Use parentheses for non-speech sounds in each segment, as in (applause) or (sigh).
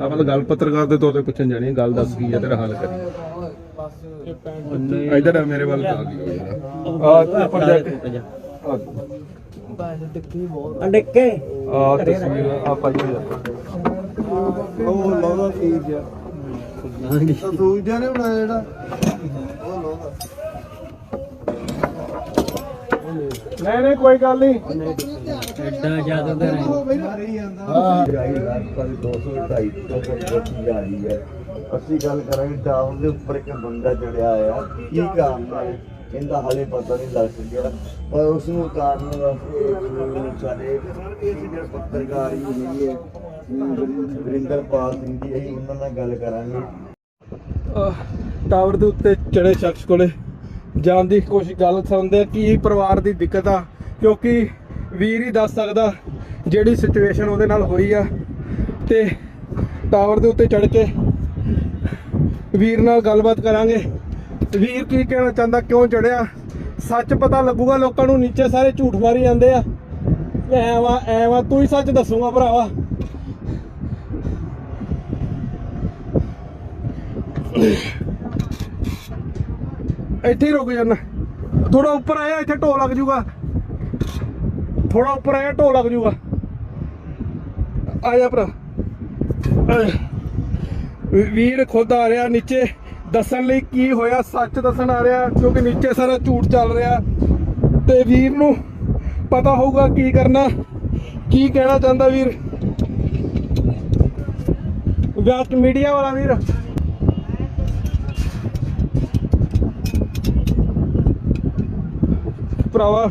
ਆਪਾਂ ਤਾਂ ਗੱਲ ਪੱਤਰਕਾਰ ਦੇ ਤੌਰ ਤੇ ਪੁੱਛਣ ਜਾਣੀ ਗੱਲ ਦੱਸ ਕੀ ਹੈ ਤੇਰਾ ਹੱਲ ਕਰੀ ਇਧਰ ਆ ਮੇਰੇ ਵੱਲ ਆ ਗਈ ਆ। ਆ ਤਸਵੀਰ ਆ ਪਾਈ ਹੋਈ ਆ ਉਹ ਲਾਉਂਦਾ ਕੀ ਜਿਆ ਤੂੰ ਜਿਆ ਨੇ ਬਣਾਇਆ ਜਿਹੜਾ। ਉਹ ਲਾਉਂਦਾ। ਨਹੀਂ ਨਹੀਂ ਕੋਈ ਗੱਲ ਨਹੀਂ। ਐਡਾ ਜ਼ਿਆਦਾ ਤਾਂ ਨਹੀਂ। ਅਸੀਂ ਗੱਲ ਕਰਾਂਗੇ ਟਾਵਰ ਦੇ ਉੱਪਰ ਇੱਕ ਬੰਦਾ ਚੜਿਆ ਆ ਕੀ ਕਾਰਨ ਹੈ ਇਹਦਾ ਹਾਲੇ ਪਤਾ ਨਹੀਂ ਲੱਗ ਸਕਿਆ। ਪਰ ਉਸ ਨੂੰ ਕਾਰਨ ਵਾਸਤੇ ਇੱਕ ਸਾਡੇ ਇਹ ਜਿਹੜੇ ਪੱਤਰਕਾਰ ਹੀ ਹੈਗੀ ਹੈ ਵਰਿੰਦਰਪਾਲ ਸਿੰਘ ਜੀ ਅਸੀਂ ਉਹਨਾਂ ਨਾਲ ਗੱਲ ਕਰਾਂਗੇ। ਟਾਵਰ ਦੇ ਉੱਤੇ ਚੜੇ ਸ਼ਖਸ ਕੋਲੇ। ਜਾਣ ਦੀ ਕੋਸ਼ਿਸ਼ ਗੱਲ ਸੁਣਦੇ ਆ ਕੀ ਪਰਿਵਾਰ ਦੀ ਦਿੱਕਤ ਆ ਕਿਉਂਕਿ ਵੀਰ ਹੀ ਦੱਸ ਸਕਦਾ ਜਿਹੜੀ ਸਿਚੁਏਸ਼ਨ ਉਹਦੇ ਨਾਲ ਹੋਈ ਆ। ਤੇ ਟਾਵਰ ਦੇ ਉੱਤੇ ਚੜ ਕੇ ਵੀਰ ਨਾਲ ਗੱਲਬਾਤ ਕਰਾਂਗੇ। ਵੀਰ ਕੀ ਕਹਿਣਾ ਚਾਹੁੰਦਾ, ਕਿਉਂ ਚੜਿਆ ਸੱਚ ਪਤਾ ਲੱਗੂਗਾ, ਲੋਕਾਂ ਨੂੰ ਨੀਚੇ ਸਾਰੇ ਝੂਠ ਮਾਰੀ ਜਾਂਦੇ ਆ। ਐਵਾ ਐਵਾ ਤੂੰ ਹੀ ਸੱਚ ਦੱਸੂਗਾ ਭਰਾਵਾ। ਇੱਥੇ ਹੀ ਰੁਕ ਜਾਣਾ ਥੋੜਾ ਉੱਪਰ ਆਇਆ, ਇੱਥੇ ਢੋ ਲੱਗ ਜੂਗਾ। ਥੋੜਾ ਉੱਪਰ ਆਇਆ ਢੋ ਲੱਗ ਜੂਗਾ। ਆ ਜਾ ਭਰਾ। ਵੀਰ ਖੁਦ ਆ ਰਿਹਾ ਨੀਚੇ। ਦੱਸਣ ਲਈ ਕੀ ਹੋਇਆ, ਸੱਚ ਦੱਸਣ ਆ ਰਿਹਾ, ਕਿਉਂਕਿ ਨੀਚੇ ਸਾਰਾ ਝੂਠ ਚੱਲ ਰਿਹਾ। ਤੇ ਵੀਰ ਨੂੰ ਪਤਾ ਹੋਊਗਾ ਕੀ ਕਰਨਾ। ਕੀ ਕਹਿਣਾ ਚਾਹੁੰਦਾ ਵੀਰ? ਵੈਸਟ ਮੀਡੀਆ ਵਾਲਾ ਵੀਰ। ਭਰਾਵਾ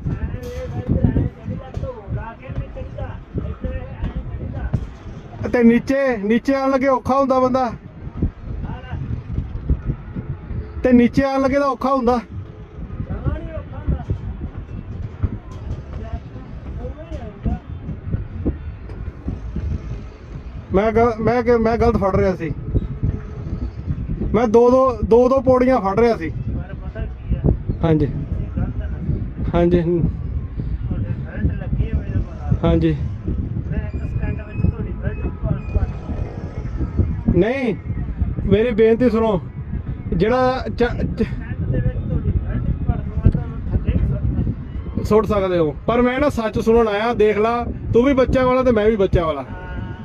ਤੇ ਨੀਚੇ ਨੀਚੇ ਆਣ ਲੱਗੇ ਔਖਾ ਹੁੰਦਾ ਬੰਦਾ। ਤੇ ਨੀਚੇ ਆਣ ਲੱਗੇ ਤਾਂ ਔਖਾ ਹੁੰਦਾ। ਮੈਂ ਮੈਂ ਕਿ- ਮੈਂ ਗਲਤ ਫੜ ਰਿਹਾ ਸੀ। ਮੈਂ ਦੋ ਦੋ ਦੋ ਦੋ ਪੌੜੀਆਂ ਫੜ ਰਿਹਾ ਸੀ। ਹਾਂਜੀ। ਹਾਂਜੀ। ਹਾਂਜੀ। ਨਹੀਂ, ਮੇਰੀ ਬੇਨਤੀ ਸੁਣੋ। ਜਿਹੜਾ ਸੁੱਟ ਸਕਦੇ ਹੋ। ਪਰ ਮੈਂ ਨਾ ਸੱਚ ਸੁਣਨ ਆਇਆ, ਦੇਖ ਲਾ, ਤੂੰ ਵੀ ਬੱਚਾ ਵਾਲਾ ਤੇ ਮੈਂ ਵੀ ਬੱਚਾ ਵਾਲਾ।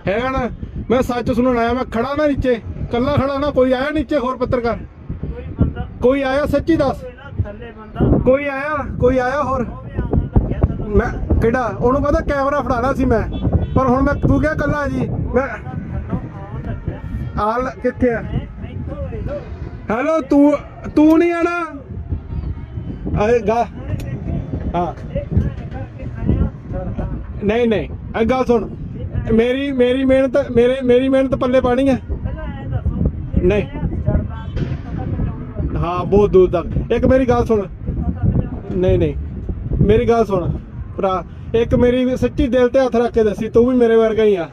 ਹੈਗਾ ਨਾ? ਮੈਂ ਸੱਚ ਸੁਣਨ ਆਇਆ, ਮੈਂ ਖੜਾ ਨਾ ਨੀਚੇ। ਕੱਲਾ ਖੜਾ ਨਾ, ਕੋਈ ਆਇਆ ਨੀਚੇ ਹੋਰ ਪੱਤਰਕਾਰ? ਕੋਈ ਆਇਆ, ਸੱਚੀ ਦੱਸ? ਕੋਈ ਆਇਆ ਕੋਈ ਆਇਆ ਹੋਰ? ਮੈਂ ਕਿਹੜਾ? ਉਹਨੂੰ ਪਤਾ ਕੈਮਰਾ ਫੜਾਣਾ ਸੀ ਮੈਂ। ਪਰ ਹੁਣ ਮੈਂ ਤੂੰ ਕਿਹਾ ਕੱਲਾ ਜੀ। ਮੈਂ ਆਲ ਕਿੱਥੇ ਆ? ਹੈਲੋ ਤੂੰ ਤੂੰ ਨਹੀਂ ਆਣਾ? ਆਏ ਹਾਂ। ਨਹੀਂ ਨਹੀਂ, ਇਹ ਗੱਲ ਸੁਣ। ਮੇਰੀ ਮੇਰੀ ਮਿਹਨਤ, ਮੇਰੇ, ਮੇਰੀ ਮਿਹਨਤ ਪੱਲੇ ਪਾਣੀ ਹੈ ਨਹੀਂ। ਹਾਂ, ਬਹੁਤ ਦੂਰ ਤੱਕ। ਇੱਕ ਮੇਰੀ ਗੱਲ ਸੁਣ। ਨਹੀਂ ਨਹੀਂ। ਮੇਰੀ ਗੱਲ ਸੁਣ। ਭਰਾ, ਇੱਕ ਮੇਰੀ ਸੱਚੀ ਦਿਲ ਤੇ ਹੱਥ ਰੱਖ ਕੇ ਦੱਸੀ, ਤੂੰ ਵੀ ਮੇਰੇ ਵਰਗਾ ਹੀ ਆ।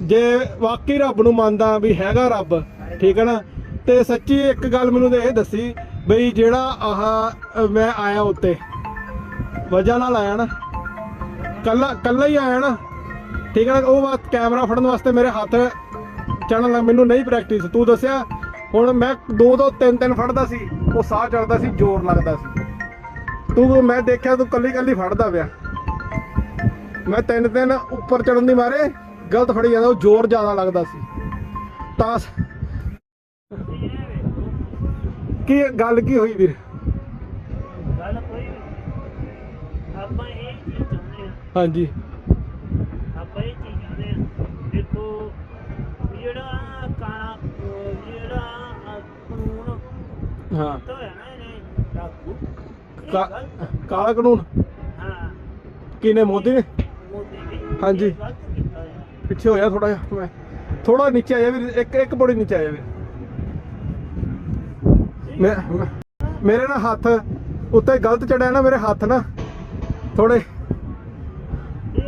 ਜੇ ਵਾਕਈ ਰੱਬ ਨੂੰ ਮੰਨਦਾ ਵੀ ਹੈਗਾ ਰੱਬ, ਠੀਕ ਹੈ ਨਾ? ਤੇ ਸੱਚੀ ਇੱਕ ਗੱਲ ਮੈਨੂੰ ਤੇ ਇਹ ਦੱਸੀ ਬਈ ਜਿਹੜਾ ਆਹ ਮੈਂ ਆਇਆ ਉੱਤੇ, ਵਜ੍ਹਾ ਨਾਲ ਆਇਆ ਨਾ, ਕੱਲਾ ਕੱਲਾ ਹੀ ਆਇਆ ਨਾ, ਠੀਕ ਹੈ ਨਾ? ਉਹ ਬਾਤ ਕੈਮਰਾ ਫੜਨ ਵਾਸਤੇ ਮੇਰੇ ਹੱਥ ਚੜਨ ਲੱਗ, ਮੈਨੂੰ ਨਹੀਂ ਪ੍ਰੈਕਟਿਸ ਤੂੰ ਦੱਸਿਆ, ਹੁਣ ਮੈਂ ਦੋ ਦੋ, ਤਿੰਨ ਤਿੰਨ ਫੜਦਾ ਸੀ, ਉਹ ਸਾਹ ਚੜਦਾ ਸੀ, ਜ਼ੋਰ ਲੱਗਦਾ ਸੀ। ਤੂੰ, ਮੈਂ ਦੇਖਿਆ ਤੂੰ ਕੱਲੀ ਕੱਲੀ ਫੜਦਾ ਪਿਆ। ਮੈਂ ਤਿੰਨ ਤਿੰਨ ਉੱਪਰ ਚੜਨ ਦੀ ਮਾਰੇ ਗਲਤ ਫੜੀ ਜਾਂਦਾ ਉਹ ਜ਼ੋਰ ਜ਼ਿਆਦਾ ਲੱਗਦਾ ਸੀ। ਤਾਂ ਕੀ ਗੱਲ ਕੀ ਹੋਈ ਵੀਰ? ਗੱਲ ਕੋਈ। ਆਪਾਂ ਇਹ ਚੀਜ਼ ਚਾਹੁੰਦੇ ਹਾਂਜੀ। ਆਪਾਂ ਇਹ ਚੀਜ਼ ਚਾਹੁੰਦੇ ਆ ਦੇਖੋ ਜਿਹੜਾ ਕਾਣਾ ਜਿਹੜਾ ਕਾਨੂੰਨ ਹਾਂ। ਤਾਂ ਨਾ ਲਾਗੂ ਕਾਲਾ ਕਾਨੂੰਨ? ਹਾਂ। ਕਿਨੇ ਮੋਦੀ ਨੇ? ਮੋਦੀ ਨੇ। ਹਾਂਜੀ। ਪਿੱਛੇ ਹੋਇਆ ਥੋੜਾ ਜਿਹਾ ਮੈਂ ਥੋੜਾ ਨੀਚੇ ਆਇਆ ਵੀਰ ਇੱਕ ਇੱਕ ਬੜੀ ਨੀਚੇ ਆਇਆ ਵੀਰ। ਮੈਂ ਮੇਰੇ ਨਾਲ ਹੱਥ ਉੱਤੇ ਗਲਤ ਚੜਿਆ ਨਾ ਮੇਰੇ ਹੱਥ ਨਾ ਥੋੜੇ ਇਹ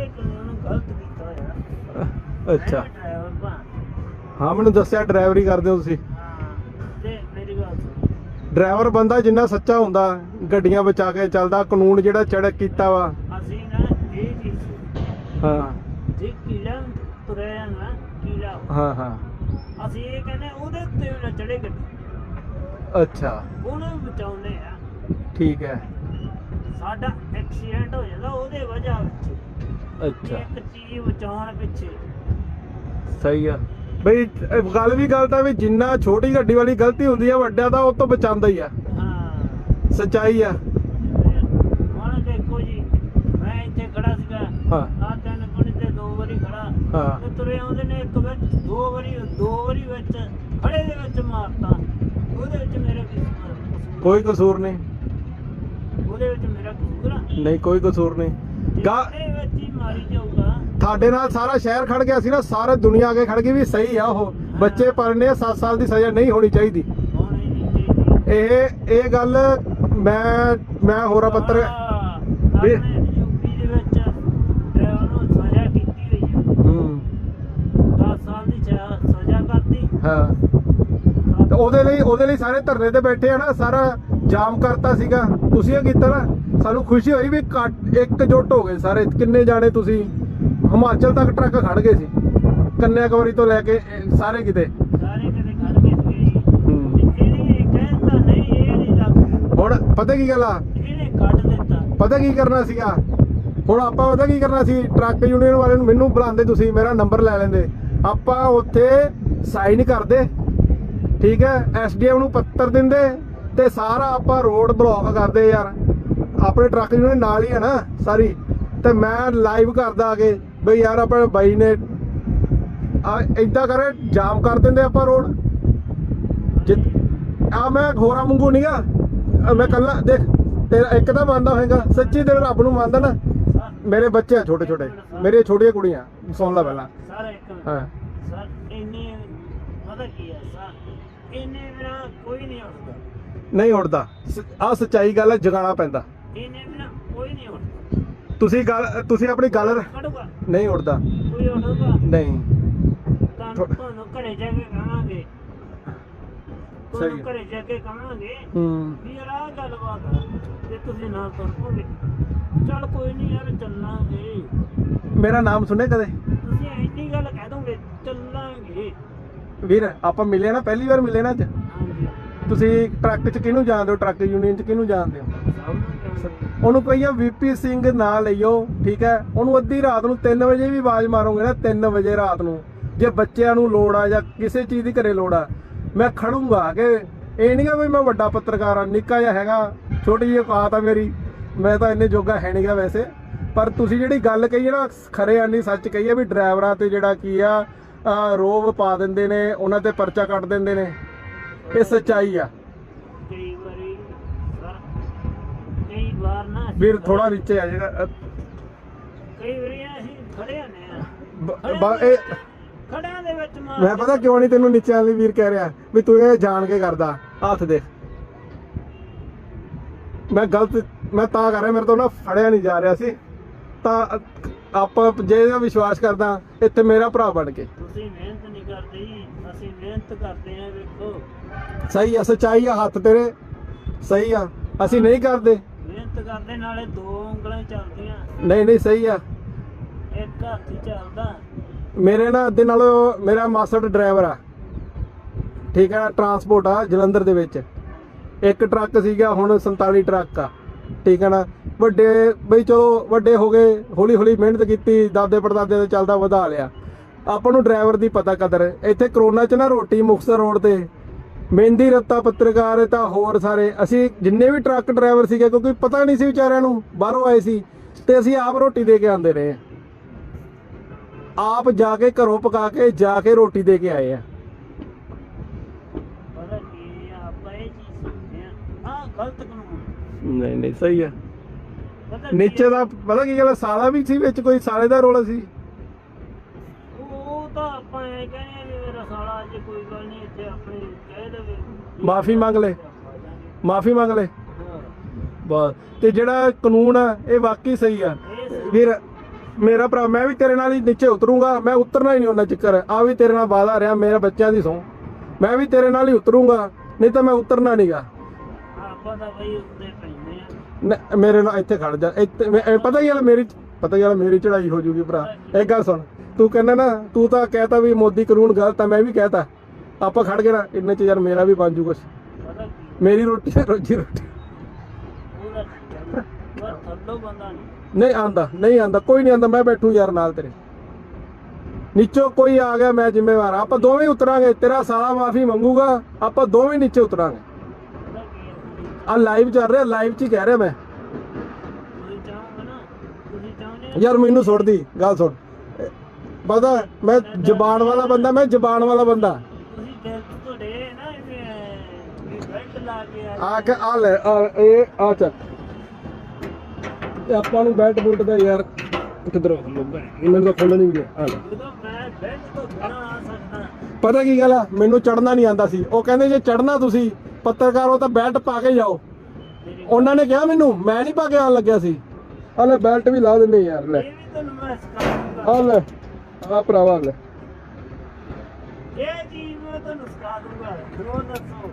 ਕਾਨੂੰਨ ਗਲਤ ਕੀਤਾ ਹੋਇਆ ਅੱਛਾ। ਡਰਾਈਵਰ ਭਾ ਹਾਂ ਮੈਨੂੰ ਦੱਸਿਆ ਡਰਾਈਵਰੀ ਕਰਦੇ ਹੋ ਤੁਸੀਂ। ਹਾਂ ਤੇ ਮੇਰੀ ਗੱਲ ਸੁਣ ਡਰਾਈਵਰ ਬੰਦਾ ਜਿੰਨਾ ਸੱਚਾ ਹੁੰਦਾ ਗੱਡੀਆਂ ਬਚਾ ਕੇ ਚੱਲਦਾ ਕਾਨੂੰਨ ਜਿਹੜਾ ਚੜਕ ਕੀਤਾ ਵਾ। ਅਸੀਂ ਨਾ ਇਹ ਚੀਜ਼ ਹਾਂ ਜੇ ਕੀੜਾ ਤੁਰਿਆ ਨਾ ਕੀੜਾ ਹਾਂ ਹਾਂ। ਅਸੀਂ ਇਹ ਕਹਿੰਦੇ ਉਹਦੇ ਉੱਤੇ ਵੀ ਨਾ ਚੜੇ ਗੱਡੀ। ਅੱਛਾ। ਉਹਨੂੰ ਵੀ ਬਚਾਉਂਦੇ ਆ। ਠੀਕ ਹੈ। ਸਾਡਾ ਐਕਸੀਡੈਂਟ ਹੋ ਜਾਂਦਾ ਉਹਦੇ ਵਜ੍ਹਾ ਵਿੱਚ ਅੱਛਾ। ਇੱਕ ਚੀਜ਼ ਬਚਾਉਣ ਪਿੱਛੇ। ਸਹੀ ਆ। ਬਈ ਇਹ ਗੱਲ ਵੀ ਜਿੰਨਾ ਛੋਟੀ ਗੱਡੀ ਵਾਲੀ ਗਲਤੀ ਹੁੰਦੀ ਆ ਵੱਡਿਆਂ ਦਾ ਉਹ ਤੋਂ ਬਚਾਉਂਦਾ ਹੀ ਆ। ਹਾਂ। ਸੱਚਾਈ ਆ। ਹੁਣ ਦੇਖੋ ਜੀ ਮੈਂ ਇੱਥੇ ਖੜਾ ਸੀਗਾ। ਹਾਂ ਆ ਤਿੰਨ ਕੁੜੀ ਤੇ ਦੋ ਵਾਰੀ ਖੜਾ ਹਾਂ। ਤੇ ਤੁਰੇ ਆਉਂਦੇ ਨੇ ਇੱਕ ਵਿੱਚ ਦੋ ਵਾਰੀ ਦੋ ਵਾਰੀ ਵਿੱਚ ਖੜੇ ਦੇ ਵਿੱਚ ਮਾਰਤਾ। ਉਹਦੇ ਵਿੱਚ ਮੇਰਾ ਕੀ ਕਸੂਰ? ਕੋਈ ਕਸੂਰ ਨਹੀਂ। ਉਹਦੇ ਵਿੱਚ ਮੇਰਾ ਕਸੂਰ ਆ? ਨਹੀਂ ਕੋਈ ਕਸੂਰ ਨਹੀਂ। ਗਾ ਇਹਦੇ ਵਿੱਚ ਹੀ ਮਾਰੀ ਜਾਊਗਾ। ਤੁਹਾਡੇ ਨਾਲ ਸਾਰਾ ਸ਼ਹਿਰ ਖੜ ਗਿਆ ਸੀ ਨਾ ਸਾਰਾ ਦੁਨੀਆ ਅੱਗੇ ਖੜ ਗਈ ਵੀ ਸਹੀ ਆ ਉਹ। ਬੱਚੇ ਪੜਨੇ 7 ਸਾਲ ਦੀ ਸਜ਼ਾ ਨਹੀਂ ਹੋਣੀ ਇਹ ਚਾਹੀਦੀ। ਇਹ ਇਹ ਗੱਲ ਮੈਂ ਮੈਂ ਹੋਰਾ ਪੱਤਰ ਵੀ- ਆਪਣੇ ਯੂਪੀ ਦੇ ਵਿੱਚ ਡਰਾਈਵਰ ਨੂੰ ਸਜ਼ਾ ਕੀਤੀ ਹੋਈ ਹੈ ਹੂੰ 10 ਸਾਲ ਦੀ ਸਜ਼ਾ ਸਜ਼ਾ ਕਰਤੀ ਹਾਂ। ਤੇ ਉਹਦੇ ਲਈ ਉਹਦੇ ਲਈ ਸਾਰੇ ਧਰਨੇ ਤੇ ਬੈਠੇ ਆ ਨਾ ਸਾਰਾ ਜਾਮ ਕਰਤਾ ਸੀਗਾ। ਤੁਸੀਂ ਇਹ ਕੀਤਾ ਨਾ ਸਾਨੂੰ ਖੁਸ਼ੀ ਹੋਈ ਵੀ ਘੱਟ- ਇੱਕਜੁੱਟ ਹੋ ਗਏ ਸਾਰੇ। ਕਿੰਨੇ ਜਾਣੇ ਤੁਸੀਂ ਹਿਮਾਚਲ ਤੱਕ ਟਰੱਕ ਖੜ ਗਏ ਸੀ। ਕੰਨਿਆਕੁਮਾਰੀ ਤੋਂ ਲੈ ਕੇ ਸਾਰੇ ਕਿਤੇ। ਸਾਰੇ ਖੜ ਗਏ ਸੀ ਹੁਣ ਪਤਾ ਕੀ ਗੱਲ ਆ? ਇਹਨੇ ਕੱਢ ਦਿੱਤਾ। ਪਤਾ ਕੀ ਕਰਨਾ ਸੀਗਾ? ਹੁਣ ਆਪਾਂ ਪਤਾ ਕੀ ਕਰਨਾ ਸੀ? ਟਰੱਕ ਯੂਨੀਅਨ ਵਾਲੇ ਨੂੰ ਮੈਨੂੰ ਬੁਲਾਉਂਦੇ ਤੁਸੀਂ ਮੇਰਾ ਨੰਬਰ ਲੈ ਲੈਂਦੇ। ਆਪਾਂ ਉੱਥੇ ਸਾਈਨ ਕਰਦੇ ਠੀਕ ਹੈ ਐਸਡੀਐਮ ਨੂੰ ਪੱਤਰ ਦਿੰਦੇ ਤੇ ਸਾਰਾ ਆਪਾਂ ਰੋਡ ਬਲੌਕ ਕਰਦੇ ਯਾਰ। ਆਪਣੇ ਟਰੱਕ ਯੂਨੀਅਨ ਨਾਲ ਹੀ ਹੈ ਨਾ ਸਾਰੀ। ਤੇ ਮੈਂ ਲਾਈਵ ਕਰਦਾ ਆ ਕੇ ਬਈ ਯਾਰ ਆਪਣੇ ਬਾਈ ਨੇ ਆ ਇਦਾਂ ਕਰੇ ਜਾਮ ਕਰ ਦਿੰਦੇ ਆਪਾਂ ਰੋਡ। ਆ ਮੈਂ ਹੋਰਾਂ ਵਾਂਗੂ ਨਹੀਂਗਾ ਮੈਂ ਕੱਲਾ ਦੇਖ ਤੇਰਾ ਇੱਕ ਤਾਂ ਮੰਨਦਾ ਹੋਏਗਾ ਸੱਚੀ ਦਿਲ ਰੱਬ ਨੂੰ ਮੰਨਦਾ ਨਾ। ਮੇਰੇ ਬੱਚੇ ਆ ਛੋਟੇ ਛੋਟੇ ਮੇਰੀਆਂ ਛੋਟੀਆਂ ਕੁੜੀਆਂ ਸੁਣ ਲੈ ਪਹਿਲਾਂ। ਸਾਰੇ ਇੱਕ ਮਿੰਟ। ਹਾਂ। ਪਤਾ ਕੀ ਹੈ ਸਰ ਇੰਨੇ ਬਿਨਾ ਕੋਈ ਨਹੀਂ ਉੱਠਦਾ। ਨਹੀਂ ਆ ਸੱਚਾਈ ਗੱਲ ਹੈ ਜਗਾਣਾ ਪੈਂਦਾ। ਇੰਨੇ ਬਿਨਾ ਕੋਈ ਨਹੀਂ ਉੱਠਦਾ। ਤੁਸੀਂ ਗੱਲ ਤੁਸੀਂ ਆਪਣੀ ਗੱਲ ਨਹੀਂ ਕੋਈ ਉੱਠੂਗਾ ਨਹੀਂ। ਤੁਹਾਨੂੰ ਘਰੇ ਜਾ ਕੇ ਕਹਾਂਗੇ। ਸਹੀ। ਘਰੇ ਜਾ ਕੇ ਕਹਾਂਗੇ ਹੂੰ। ਵੀ ਯਾਰ ਗੱਲਬਾਤ ਤੇ ਤੁਸੀਂ ਨਾਲ ਤੁਰ ਪੋਗੇ ਚੱਲ ਕੋਈ ਨਹੀਂ ਯਾਰ ਚੱਲਾਂਗੇ। ਮੇਰਾ ਨਾਮ ਸੁਣੇ ਕਦੇ? ਤੁਸੀਂ ਇੰਨੀ ਗੱਲ ਕਹਿ ਦੋਗੇ ਚੱਲਾਂਗੇ ਵੀਰ ਆਪਾਂ ਮਿਲੇ ਨਾ ਪਹਿਲੀ ਵਾਰ ਮਿਲੇ ਨਾ ਅੱਜ? ਤੁਸੀਂ ਟਰੱਕ 'ਚ ਕਿਹਨੂੰ ਜਾਣਦੇ ਹੋ? ਟਰੱਕ ਯੂਨੀਅਨ 'ਚ ਕਿਹਨੂੰ ਜਾਣਦੇ ਹੋ? ਉਹਨੂੰ ਕਹੀਏ ਵੀਪੀ ਸਿੰਘ ਨਾ ਲਈਓ ਠੀਕ ਹੈ? ਉਹਨੂੰ ਅੱਧੀ ਰਾਤ ਨੂੰ 3 ਵਜੇ ਵੀ ਆਵਾਜ਼ ਮਾਰੋਗੇ ਨਾ 3 ਵਜੇ ਰਾਤ ਨੂੰ। ਜੇ ਬੱਚਿਆਂ ਨੂੰ ਲੋੜ ਆ ਜਾਂ ਕਿਸੇ ਚੀਜ਼ ਦੀ ਘਰੇ ਲੋੜ ਆ ਮੈਂ ਖੜੂੰਗਾ ਕਿ ਇਹ ਨਹੀਂਗਾ ਵੀ ਮੈਂ ਵੱਡਾ ਪੱਤਰਕਾਰ ਆ ਨਿੱਕਾ ਜਿਹਾ ਹੈਗਾ ਛੋਟੀ ਜਿਹੀ ਔਕਾਤ ਆ ਮੇਰੀ। ਮੈਂ ਤਾਂ ਇੰਨੇ ਜੋਗਾ ਹੈ ਨਹੀਂਗਾ ਵੈਸੇ। ਪਰ ਤੁਸੀਂ ਜਿਹੜੀ ਗੱਲ ਕਹੀ ਹੈ ਨਾ ਖਰੇ ਆਨੀ ਸੱਚ ਕਹੀ ਹੈ ਵੀ ਡਰਾਈਵਰਾਂ ਤੇ ਜਿਹੜਾ ਕੀ ਆ ਰੋਬ ਪਾ ਦਿੰਦੇ ਨੇ ਉਹਨਾਂ ਤੇ ਪਰਚਾ ਕੱਟ ਦਿੰਦੇ ਨੇ। ਇਹ ਸੱਚਾਈ ਆ। ਕਈ ਵਾਰੀ ਨਾ ਥੋੜਾ ਨੀਚੇ ਆ ਜਿਹੜਾ ਕਈ ਵਾਰੀ ਅਸੀਂ ਖੜੇ ਇਹ ਖੜਿਆਂ ਦੇ ਵਿੱਚ ਮੈਂ ਪਤਾ ਕਿਉਂ ਨਹੀਂ ਤੈਨੂੰ ਨੀਚੇ ਵਾਲੀ ਵੀਰ ਕਹਿ ਰਿਹਾ ਵੀ ਤੂੰ ਇਹ ਜਾਣ ਕੇ ਕਰਦਾ ਹੱਥ ਦੇ ਮੈਂ ਗਲਤ ਮੈਂ ਤਾਂ ਕਰ ਰਿਹਾ ਮੇਰੇ ਤੋਂ ਨਾ ਫੜਿਆ ਨਹੀਂ ਜਾ ਰਿਹਾ ਸੀ। ਤਾਂ ਆਪਾਂ ਜੇ ਇਹਦਾ ਵਿਸ਼ਵਾਸ ਕਰਦਾ ਇੱਥੇ ਮੇਰਾ ਭਰਾ ਬਣ ਕੇ। ਤੁਸੀਂ ਮਿਹਨਤ ਨਹੀਂ ਕਰਦੇ ਜੀ ਅਸੀਂ ਮਿਹਨਤ ਕਰਦੇ ਆ ਵੇਖੋ। ਸਹੀ ਆ ਸੱਚਾਈ ਆ ਹੱਥ ਤੇਰੇ। ਸਹੀ ਆ ਅਸੀਂ ਨਹੀਂ ਕਰਦੇ। ਮਿਹਨਤ ਕਰਦੇ ਨਾਲੇ ਦੋ ਉਂਗਲਾਂ ਹੀ ਚੱਲਦੀਆਂ। ਨਹੀਂ ਨਹੀਂ ਸਹੀ ਆ। ਇੱਕ ਹੱਥ ਹੀ ਚੱਲਦਾ। ਮੇਰੇ ਨਾਲ ਅੱਧੇ ਨਾਲੋਂ ਮੇਰਾ ਮਾਸਟਰ ਡਰਾਈਵਰ ਆ। ਠੀਕ ਹੈ ਟਰਾਂਸਪੋਰਟ ਆ ਜਲੰਧਰ ਦੇ ਵਿੱਚ। ਇੱਕ ਟਰੱਕ ਸੀਗਾ ਹੁਣ 47 ਟਰੱਕ ਆ। ਠੀਕ ਹੈ ਨਾ? ਵੱਡੇ ਬਈ ਚਲੋ, ਵੱਡੇ ਹੋ ਗਏ, ਹੌਲੀ ਹੌਲੀ ਮਿਹਨਤ ਕੀਤੀ, ਦਾਦੇ ਪੜਦਾਦੇ ਤੇ ਚੱਲਦਾ ਵਧਾ ਲਿਆ। ਆਪਾਂ ਨੂੰ ਡਰਾਈਵਰ ਦੀ ਪਤਾ ਕਦਰ। ਇੱਥੇ ਕਰੋਨਾ ਚ ਨਾ ਰੋਟੀ ਮੁਕਤਸਰ ਰੋਡ ਤੇ, ਮਹਿੰਦੀ ਰੱਤਾ ਪੱਤਰਕਾਰ ਤਾਂ ਹੋਰ ਸਾਰੇ। ਅਸੀਂ ਜਿੰਨੇ ਵੀ ਟਰੱਕ ਡਰਾਈਵਰ ਸੀਗੇ, ਕਿਉਂਕਿ ਪਤਾ ਨਹੀਂ ਸੀ ਵਿਚਾਰਿਆਂ ਨੂੰ, ਬਾਹਰੋਂ ਆਏ ਸੀ, ਤੇ ਅਸੀਂ ਆਪ ਰੋਟੀ ਦੇ ਕੇ ਆਉਂਦੇ ਰਹੇ ਆਪ ਜਾ ਕੇ ਘਰੋਂ ਪਕਾ ਕੇ, ਜਾ ਕੇ ਰੋਟੀ ਦੇ ਕੇ ਆਏ ਆ ਪਤਾ ਆ ਗਲਤ ਕਾਨੂੰਨ ਨਹੀਂ ਨਹੀਂ ਸਹੀ ਪਤਾ ਕੀ ਨੀਚੇ ਦਾ ਪਤਾ ਕੀ ਗੱਲ ਸਾਲਾ ਵੀ ਸੀ ਵਿੱਚ ਕੋਈ ਸਾਲੇ ਦਾ ਰੋਲ ਸੀ? ਉਹ ਤਾਂ ਆਪਾਂ ਇਹ ਕਹਿੰਦੇ ਆ ਵੀ ਮੇਰਾ ਸਾਲਾ ਅੱਜ ਕੋਈ ਗੱਲ ਨਹੀਂ ਇੱਥੇ ਆਪਣੇ ਕਹਿ ਦੇਵੇ। ਮਾਫ਼ੀ ਮੰਗ ਲੈ। ਮਾਫੀ ਮੰਗ ਲੈ। ਹਾਂ। ਬਸ। ਤੇ ਜਿਹੜਾ ਕਾਨੂੰਨ ਆ ਇਹ ਵਾਕਈ ਸਹੀ ਆ ਵੀਰ ਮੇਰਾ ਭਰਾ ਮੈਂ ਵੀ ਤੇਰੇ ਨਾਲ ਹੀ ਨੀਚੇ ਉਤਰੂੰਗਾ। ਮੈਂ ਉਤਰਨਾ ਹੀ ਨਹੀਂ ਉਹਨਾਂ ਚੱਕਰ। ਆ ਵੀ ਤੇਰੇ ਨਾਲ ਵਾਦਾ ਰਿਹਾ ਮੇਰੇ ਬੱਚਿਆਂ ਦੀ ਸੌ ਮੈਂ ਵੀ ਤੇਰੇ ਨਾਲ ਹੀ ਉਤਰੂੰਗਾ। ਨਹੀਂ ਤਾਂ ਮੈਂ ਉਤਰਨਾ ਨਹੀਂਗਾ ਆਪਾਂ ਤਾਂ ਬਈ ਉੱਤੇ ਪੈਂਦੇ ਆ। ਮੇਰੇ ਨਾਲ ਇੱਥੇ ਖੜ ਜਾ। ਇੱਥੇ ਮੈਂ- ਇਹ ਪਤਾ ਹੀ ਆ ਮੇਰੀ ਪਤਾ ਆ ਮੇਰੀ ਚੜਾਈ ਹੋ ਜੂਗੀ ਭਰਾ। ਇੱਕ ਗੱਲ ਸੁਣ ਤੂੰ ਕਹਿੰਦਾ ਨਾ ਤੂੰ ਤਾਂ ਕਹਿਤਾ ਵੀ ਮੋਦੀ ਕਾਨੂੰਨ ਗਲਤ ਆ ਮੈਂ ਵੀ ਕਹਿਤਾ। ਆਪਾਂ ਖੜ ਗਏ ਨਾ ਇੰਨੇ ਚ ਯਾਰ ਮੇਰਾ ਵੀ ਬਣ ਜੂ ਕੁਛ। ਪਤਾ ਕੀ? ਮੇਰੀ ਰੋਟੀ ਰੋਜੀ ਰੋਟੀ। ਉਹਦਾ ਥੱਲੋਂ ਬੰਦਾ ਨਹੀਂ। ਨਹੀਂ ਆਂਦਾ ਨਹੀਂ ਆਂਦਾ ਕੋਈ ਨਹੀਂ ਆਂਦਾ ਮੈਂ ਬੈਠੂ ਯਾਰ ਨਾਲ ਤੇਰੇ। ਨੀਚੋਂ ਕੋਈ ਆ ਗਿਆ, ਮੈਂ ਜ਼ਿੰਮੇਵਾਰ ਆ। ਆਪਾਂ ਦੋਵੇਂ ਉਤਰਾਂਗੇ, ਤੇਰਾ ਸਾਲਾ ਮਾਫੀ ਮੰਗੂਗਾ, ਆਪਾਂ ਦੋਵੇਂ ਨੀਚੇ ਉਤਰਾਂਗੇ। ਆ ਲਾਈਵ ਚੱਲ ਰਿਹਾ ਲਾਈਵ 'ਚ ਹੀ ਕਹਿ ਰਿਹਾ ਮੈਂ। ਤੁਸੀਂ ਚਾਹੋਗੇ ਨਾ ਤੁਸੀਂ ਚਾਹੁੰਦੇ ਯਾਰ ਮੈਨੂੰ ਸੁੱਟਦੀ ਗੱਲ ਸੁਣ ਇਹ ਪਤਾ, ਮੈਂ ਜ਼ਬਾਨ ਵਾਲਾ ਬੰਦਾ, ਮੈਂ ਜ਼ਬਾਨ ਵਾਲਾ ਬੰਦਾ। ਤੁਸੀਂ ਦਿਲ ਤੋਂ ਤੁਹਾਡੇ ਨਾ ਇਹ ਬੈਲਟ ਲਾ ਕੇ ਆ ਆ ਕੇ, ਆ ਲੈ, ਆ, ਇਹ, ਆ ਚੱਕ ਇਹ ਆਪਾਂ ਨੂੰ ਬੈਟ ਬੁਲਟ ਦਾ ਯਾਰ। ਕਿਧਰੋਂ ਮੈਨੂੰ ਤਾਂ ਖੋਲ੍ਹ ਨਹੀਂ ਗਿਆ ਪਤਾ ਕੀ ਗੱਲ ਆ? ਮੈਨੂੰ ਚੜਨਾ ਨਹੀਂ ਆਂਦਾ ਸੀ। ਉਹ ਕਹਿੰਦੇ ਜੇ ਚੜਨਾ ਤੁਸੀਂ ਪੱਤਰਕਾਰ ਹੋ ਤਾਂ ਬੈਲਟ ਪਾ ਕੇ ਜਾਓ। ਉਹਨਾਂ ਨੇ ਕਿਹਾ ਮੈਨੂੰ ਮੈਂ ਨਹੀਂ ਪਾ ਕੇ ਆਉਣ ਲੱਗਿਆ ਸੀ। ਆ ਬੈਲਟ ਵੀ ਲਾ ਦਿੰਦੇ ਯਾਰ ਲੈ। ਇਹ ਆ ਭਰਾਵਾ ਲੈ। ਇਹ ਚੀਜ਼ ਮੈਂ ਤੁਹਾਨੂੰ ਸਿਖਾ ਦੂੰਗਾ ਫਿਰ ਦੱਸੋ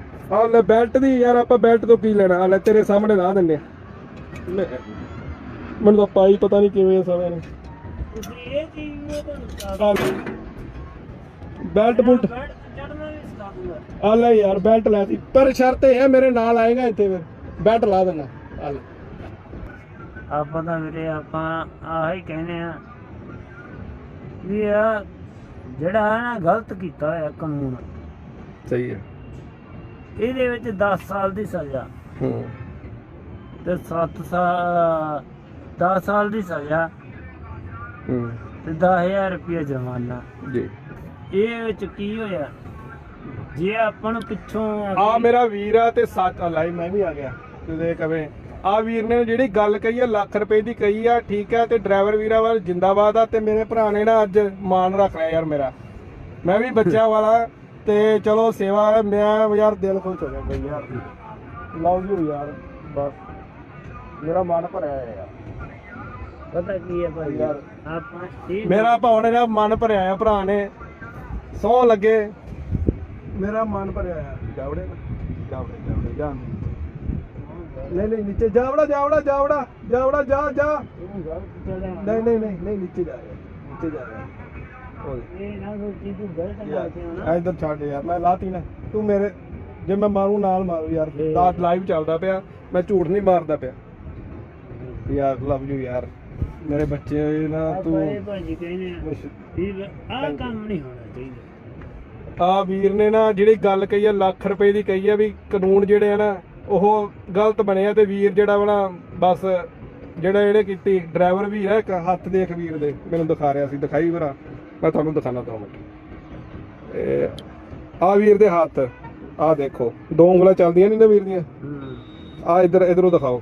ਆ ਬੈਲਟ ਦੀ ਯਾਰ ਆਪਾਂ ਬੈਲਟ ਤੋਂ ਕੀ ਲੈਣਾ? ਆ ਤੇਰੇ ਸਾਹਮਣੇ ਲਾ ਦਿੰਦੇ ਆ। ਲੈ, ਮੈਨੂੰ ਤਾਂ ਪਾਈ ਪਤਾ ਨਹੀਂ ਕਿਵੇਂ ਸਮੇਂ ਨੇ। ਤੁਸੀਂ ਇਹ ਚੀਜ਼ ਮੈਂ ਤੁਹਾਨੂੰ ਸਿਖਾ ਆ ਲੈ। Belt bullet. ਬੈਲਟ ਚੜਨਾ ਵੀ ਸਿਖਾ ਦੂੰਗਾ ਆ ਲੈ ਯਾਰ ਬੈਲਟ ਲੈ ਸੀ। ਪਰ ਸ਼ਰਤ ਇਹ ਹੈ ਮੇਰੇ ਨਾਲ ਆਏਗਾ ਇੱਥੇ ਫਿਰ। ਬੈਲਟ ਲਾ ਦੇਣਾ ਆ ਲੈ। ਆਪਾਂ ਤਾਂ ਵੀਰੇ ਆਪਾਂ ਆਹ ਕਹਿੰਦੇ ਆ ਵੀ ਆ ਜਿਹੜਾ ਹੈ ਨਾ ਗਲਤ ਕੀਤਾ ਹੋਇਆ ਕਾਨੂੰਨ। ਸਹੀ ਹੈ। ਇਹਦੇ ਵਿੱਚ 10 ਸਾਲ ਦੀ ਸਜ਼ਾ। ਹੂੰ। ਤੇ 7 ਸਾਲ 10 ਸਾਲ ਦੀ ਸਜ਼ਾ ਹੂੰ। ਤੇ 10000 ਰੁਪਏ ਜੁਰਮਾਨਾ ਜੀ। ਇਹ ਵਿੱਚ ਕੀ ਹੋਇਆ? ਜੇ ਆਪਾਂ ਨੂੰ ਪਿੱਛੋਂ ਆ ਮੇਰਾ ਵੀਰ ਆ ਤੇ ਸੱਚ ਆ ਲਾਈ ਮੈਂ ਵੀ ਆ ਗਿਆ। ਤੂੰ ਦੇ ਕਵੇਂ ਆ ਵੀਰ ਨੇ ਜਿਹੜੀ ਗੱਲ ਕਹੀ ਆ ਲੱਖ ਰੁਪਏ ਦੀ ਕਹੀ ਆ ਠੀਕ ਹੈ ਤੇ ਡਰਾਈਵਰ ਵੀਰਾ ਵਾਲ ਜਿੰਦਾਬਾਦ ਆ ਤੇ ਮੇਰੇ ਭਰਾ ਨੇ ਨਾ ਅੱਜ ਮਾਨ ਰੱਖ ਲਿਆ ਯਾਰ ਮੇਰਾ। ਮੈਂ ਵੀ ਬੱਚਿਆਂ ਵਾਲਾ ਤੇ ਚਲੋ ਸੇਵਾ ਮੈਂ ਯਾਰ ਦਿਲ ਖੁਸ਼ ਹੋ ਗਿਆ ਬਈ ਯਾਰ। ਲਵ ਯੂ ਯਾਰ ਬਸ। ਮੇਰਾ ਮਨ ਭਰਿਆ ਯਾਰ। ਪਤਾ ਕੀ ਹੈ ਭਾਈ। ਆਪਾਂ ਇਹ ਮੇਰਾ ਭਾਉਣੇ ਦਾ ਮਨ ਭਰਿਆ ਆ ਭਰਾ ਨੇ। ਸੌ ਲੱਗੇ। ਮੇਰਾ ਮਨ ਭਰਿਆ ਆ। ਜਾਵੜੇ ਨਾ। ਜਾਵੜੇ ਜਾਵੜੇ ਜਾ। ਨਹੀਂ ਨਹੀਂ ਨੀਚੇ ਜਾਵੜਾ ਜਾਵੜਾ ਜਾਵੜਾ ਜਾਵੜਾ ਜਾ ਜਾ। ਨਹੀਂ ਨਹੀਂ ਨਹੀਂ ਨਹੀਂ ਨੀਚੇ ਜਾ ਰਿਹਾ। ਨੀਚੇ ਜਾ ਰਿਹਾ। ਓਏ। ਇਹ ਨਾ ਸੋਚੀ ਤੂੰ ਗਲਤ ਆਉਣਾ। ਯਾਰ ਇੱਧਰ ਛੱਡ ਯਾਰ ਮੈਂ ਲਾਤੀ ਨਾ। ਤੂੰ ਮੇਰੇ ਜੇ ਮੈਂ ਮਾਰੂ ਨਾਲ ਮਾਰੂ ਯਾਰ। ਦਾ ਲਾਈਵ ਚੱਲਦਾ ਪਿਆ। ਮੈਂ ਝੂਠ ਨਹੀਂ ਮਾਰਦਾ ਪਿਆ। ਯਾਰ ਲਵ ਯੂ ਯਾਰ। ਮੇਰੇ ਬੱਚੇ ਨਾ ਤੂੰ ਇਹ ਭਾਜੀ ਕਹਿੰਦੇ ਆ ਵੀ ਆਹ ਕੰਮ ਨਹੀਂ ਹੋਣਾ ਚਾਹੀਦਾ। ਆ ਵੀਰ ਨੇ ਨਾ ਜਿਹੜੀ ਗੱਲ ਕਹੀ ਆ ਲੱਖ ਰੁਪਏ ਦੀ ਕਹੀ ਆ ਵੀ ਕਾਨੂੰਨ ਜਿਹੜੇ ਆ ਨਾ ਉਹ ਗਲਤ ਬਣੇ ਆ ਤੇ ਵੀਰ ਜਿਹੜਾ ਨਾ ਬਸ ਜਿਹੜਾ ਇਹਨੇ ਕੀਤੀ ਡਰਾਈਵਰ ਵੀ ਹੈ ਇੱਕ ਹੱਥ ਦੇਖ ਵੀਰ ਦੇ ਮੈਨੂੰ ਦਿਖਾ ਰਿਹਾ ਸੀ ਦਿਖਾਈ ਭਰਾ ਮੈਂ ਤੁਹਾਨੂੰ ਦਿਖਾਣਾ ਦੋ ਮਿੰਟ ਇਹ ਆ ਵੀਰ ਦੇ ਹੱਥ ਆ ਦੇਖੋ ਦੋ ਉਂਗਲਾਂ ਚੱਲਦੀਆਂ ਨਹੀਂ ਨਾ ਵੀਰ ਦੀਆਂ? ਆ ਇਧਰ ਇਧਰੋਂ ਦਿਖਾਓ।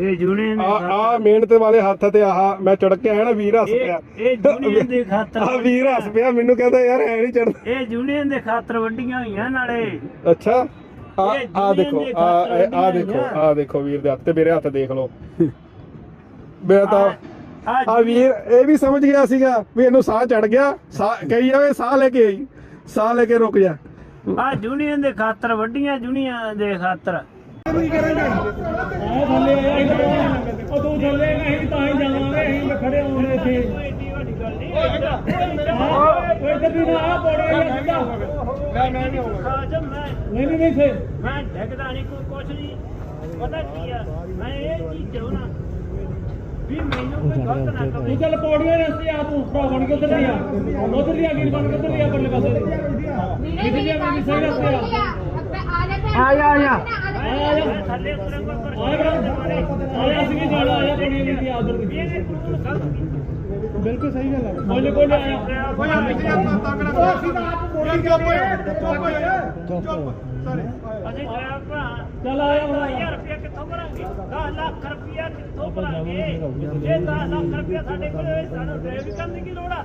ਇਹ ਯੂਨੀਅਨ ਆ ਆ ਮਿਹਨਤ ਵਾਲੇ ਹੱਥ ਤੇ ਆਹ ਮੈਂ ਚੜ ਕੇ ਆਇਆ ਨਾ ਵੀਰ ਹੱਸ ਪਿਆ। ਇਹ ਯੂਨੀਅਨ ਦੇ ਖਾਤਰ (laughs) ਆ ਵੀਰ ਹੱਸ ਪਿਆ ਮੈਨੂੰ ਕਹਿੰਦਾ ਯਾਰ ਐ ਨਹੀਂ ਚੜਦਾ ਇਹ ਯੂਨੀਅਨ ਦੇ ਖਾਤਰ ਵੱਡੀਆਂ ਹੋਈਆਂ ਨਾਲੇ। ਅੱਛਾ। ਆ ਆ ਦੇਖੋ ਆ ਆ ਦੇਖੋ ਆ ਦੇਖੋ ਵੀਰ ਦੇ ਹੱਥ ਤੇ ਮੇਰੇ ਹੱਥ ਦੇਖ ਲਓ। ਮੇਰਾ ਤਾਂ ਆ ਵੀਰ ਇਹ ਵੀ ਸਮਝ ਗਿਆ ਸੀਗਾ ਵੀ ਇਹਨੂੰ ਸਾਹ ਚੜ ਗਿਆ। ਸਾਹ ਕਹੀ ਜਾਵੇ ਸਾਹ ਲੈ ਕੇ ਆਈ। ਸਾਹ ਲੈ ਕੇ ਰੁਕ ਜਾ। ਆ ਯੂਨੀਅਨ ਦੇ ਖਾਤਰ ਵੱਡੀਆਂ ਯੂਨੀਅਨ ਦੇ ਖਾਤਰ। ਉਹ ਥੱਲੇ ਆਇਆ ਉਹ ਤੂੰ ਥੱਲੇ ਨਹੀਂ ਤਾਂ ਹੀ ਜਾਵਾਂਗੇ ਅਸੀਂ ਖੜੇ ਹੋਣੇ ਇੱਥੇ ਓਏ ਤੇ ਵੀ ਨਾ ਆ ਬੋੜਾ ਇਹ ਸਿੱਧਾ ਮੈਂ ਮੈਂ ਨਹੀਂ ਹੋਊਗਾ ਜਦ ਮੈਂ ਨਹੀਂ ਨਹੀਂ ਸੇ ਮੈਂ ਡਿੱਗਦਾ ਨਹੀਂ ਕੋਈ ਕੁਛ ਨਹੀਂ ਪਤਾ ਕੀ ਆ ਮੈਂ ਇਹ ਚੀਜ਼ ਚਾਹੁੰਦਾ ਵੀ ਮੈਨੂੰ ਕੋਈ ਗਲਤ ਨਾ ਕਰੇ ਤੂੰ ਚੱਲ ਪੌੜੀਆਂ ਰਸਤੇ ਆ ਤੂੰ ਉੱਪਰ ਬਣ ਕੇ ਉੱਧਰ ਲਿਆ ਉੱਧਰ ਲਿਆ ਗਿਰ ਬਣ ਕੇ ਉੱਧਰ ਲਿਆ ਪਰਲੇ ਪਾਸੇ ਵੀਰੇ ਮੇਰੀ ਗੱਲ ਸੁਣ ਆ ਜਾ ਆ ਜਾ। ਮੈਂ ਥੱਲੇ ਉਤਰਾਂਗਾ ਪਰ ਆਇਆ ਸੀ ਜਾਣਾ ਆਇਆ ਪੌੜੀਆਂ ਦੀ ਆ ਉਧਰ ਦੀ ਇਹਨੇ ਕਾਨੂੰਨ ਗਲਤ ਕੀਤਾ ਬਿਲਕੁਲ ਸਹੀ ਗੱਲ ਹੈ ਬੋਲੇ ਬੋਲੇ ਆਇਆ ਓਏ ਆ ਪਿੱਛੇ ਉਹ ਅਸੀਂ ਤਾਂ ਆਪ ਬੋਲੀ ਚੁੱਪ ਚੁੱਪ ਚੁੱਪ ਸਾਰੇ ਅਸੀਂ ਜਰਾ ਭਰਾ ਚੱਲ ਆਇਆ ਹੁਣ 1000 ਰੁਪਏ ਕਿੱਥੋਂ ਭਰਾਂਗੇ 10 ਲੱਖ ਰੁਪਏ ਕਿੱਥੋਂ ਭਰਾਂਗੇ ਜੇ 10 ਲੱਖ ਰੁਪਏ ਸਾਡੇ ਕੋਲ ਹੋਵੇ ਸਾਨੂੰ ਡਰਾਈਵ ਕਰਨ ਦੀ ਕੀ ਲੋੜ ਆ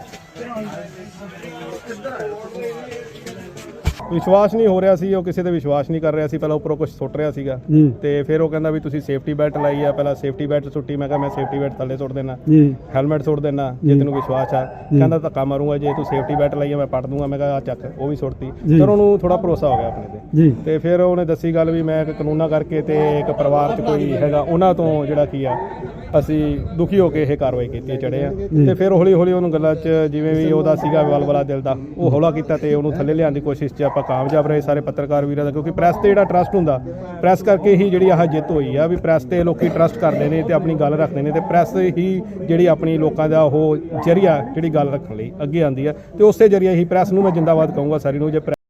ਵਿਸ਼ਵਾਸ ਨਹੀਂ ਹੋ ਰਿਹਾ ਸੀ ਉਹ ਕਿਸੇ ਤੇ ਵਿਸ਼ਵਾਸ ਨਹੀਂ ਕਰ ਰਿਹਾ ਸੀ ਪਹਿਲਾਂ ਉੱਪਰੋਂ ਕੁਝ ਸੁੱਟ ਰਿਹਾ ਸੀਗਾ। ਤੇ ਫਿਰ ਉਹ ਕਹਿੰਦਾ ਵੀ ਤੁਸੀਂ ਸੇਫਟੀ ਬੈਲਟ ਲਾਈ ਆ ਪਹਿਲਾਂ ਸੇਫਟੀ ਬੈਲਟ ਸੁੱਟੀ ਮੈਂ ਕਿਹਾ ਮੈਂ ਸੇਫਟੀ ਬੈਲਟ ਥੱਲੇ ਸੁੱਟ ਦੇਣਾ ਹੈਲਮਟ ਸੁੱਟ ਦੇਣਾ ਜੇ। ਤੈਨੂੰ ਵਿਸ਼ਵਾਸ ਆ। ਕਹਿੰਦਾ ਧੱਕਾ ਮਾਰੂੰਗਾ ਜੇ ਤੂੰ ਸੇਫਟੀ ਬੈਲਟ ਲਾਈ ਆ ਮੈਂ ਪੜ ਦੂੰਗਾ ਮੈਂ ਕਿਹਾ ਆ ਚੱਕ ਉਹ ਵੀ ਸੁੱਟਤੀ। ਫਿਰ ਉਹਨੂੰ ਥੋੜਾ ਭਰੋਸਾ ਹੋ ਗਿਆ ਆਪਣੇ ਤੇ। ਤੇ ਫਿਰ ਉਹਨੇ ਦੱਸੀ ਗੱਲ ਵੀ ਮੈਂ ਇੱਕ ਕਾਨੂੰਨਾ ਕਰਕੇ ਤੇ ਇੱਕ ਪਰਿਵਾਰ 'ਚ ਕੋਈ ਹੈਗਾ ਉਹਨਾਂ ਤੋਂ ਜਿਹੜਾ ਕੀ ਆ ਅਸੀਂ ਦੁਖੀ ਹੋ ਕੇ ਇਹ ਕਾਰਵਾਈ ਕੀਤੀ ਚੜੇ ਆ ਤੇ ਫਿਰ ਹੌਲੀ ਹੌਲੀ ਉਹਨੂੰ ਗੱਲਾਂ 'ਚ ਜਿਵੇਂ ਵੀ ਉਹਦਾ ਸੀਗਾ ਵਲਵਲਾ ਦਿਲ ਦਾ ਉਹ ਹੌਲਾ ਕੀਤਾ ਤੇ ਉਹਨੂੰ ਥੱਲੇ ਲਿਆਉਣ ਦੀ ਕੋਸ਼ਿਸ਼ 'ਚ ਆਪਾਂ ਕਾਮਯਾਬ ਰਹੇ ਸਾਰੇ ਪੱਤਰਕਾਰ ਵੀਰਾਂ ਦਾ ਕਿਉਂਕਿ ਪ੍ਰੈਸ ਤੇ ਜਿਹੜਾ ਟਰਸਟ ਹੁੰਦਾ ਪ੍ਰੈਸ ਕਰਕੇ ਹੀ ਜਿਹੜੀ ਆਹ ਜਿੱਤ ਹੋਈ ਆ ਵੀ ਪ੍ਰੈਸ ਤੇ ਲੋਕੀ ਟਰਸਟ ਕਰਦੇ ਨੇ ਤੇ ਆਪਣੀ ਗੱਲ ਰੱਖਦੇ ਨੇ ਤੇ ਪ੍ਰੈਸ ਹੀ ਜਿਹੜੀ ਆਪਣੀ ਲੋਕਾਂ ਦਾ ਉਹ ਜਰੀਆ ਜਿਹੜੀ ਗੱਲ ਰੱਖਣ ਲਈ ਅੱਗੇ ਆਂਦੀ ਆ। ਤੇ ਉਸੇ ਜਰੀਆ ਹੀ ਪ੍ਰੈਸ ਨੂੰ ਮੈਂ ਜਿੰਦਾਬਾਦ ਕਹੂੰਗਾ ਸਾਰੀ ਨੂੰ ਜੇ